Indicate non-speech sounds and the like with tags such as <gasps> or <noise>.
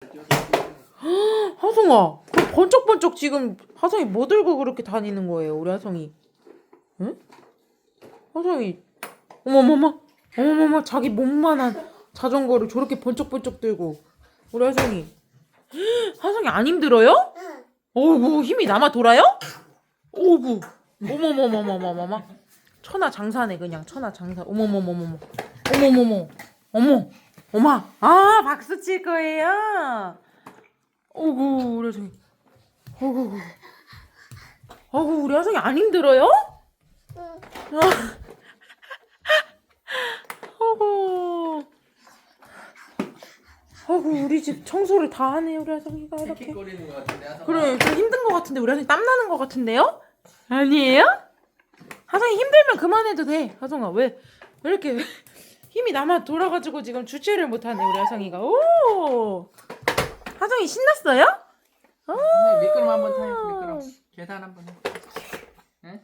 <gasps> 하성아, 그 번쩍번쩍 지금 하성이 뭐 들고 그렇게 다니는 거예요, 우리 하성이? 응? 하성이, 어머머머, 어머머머, 자기 몸만한 자전거를 저렇게 번쩍번쩍 들고 우리 하성이, <gasps> 하성이 안 힘들어요? 어구 힘이 남아 돌아요? 어구, 어머머머머머머머, 천하 장사네 그냥 천하 장사, 어머머머머머, 어머머머, 어머, 어마, 아 박수 칠 거예요. 어구 우리 하성이 어구 어구 우리 하성이 안 힘들어요? 어구 어구 우리 집 청소를 다 하네 우리 하성이가 이렇게 킥거리는 것 같은데 하성아. 그래 좀 힘든 것 같은데 우리 하성이 땀 나는 것 같은데요? 아니에요? 하성이 힘들면 그만해도 돼 하성아 왜, 왜 이렇게 힘이 남아 돌아가지고 지금 주체를 못하네 우리 하성이가 오 하성이 신났어요? 선생님 미끄럼 한번 타요. 미끄럼. 계단 한번 해.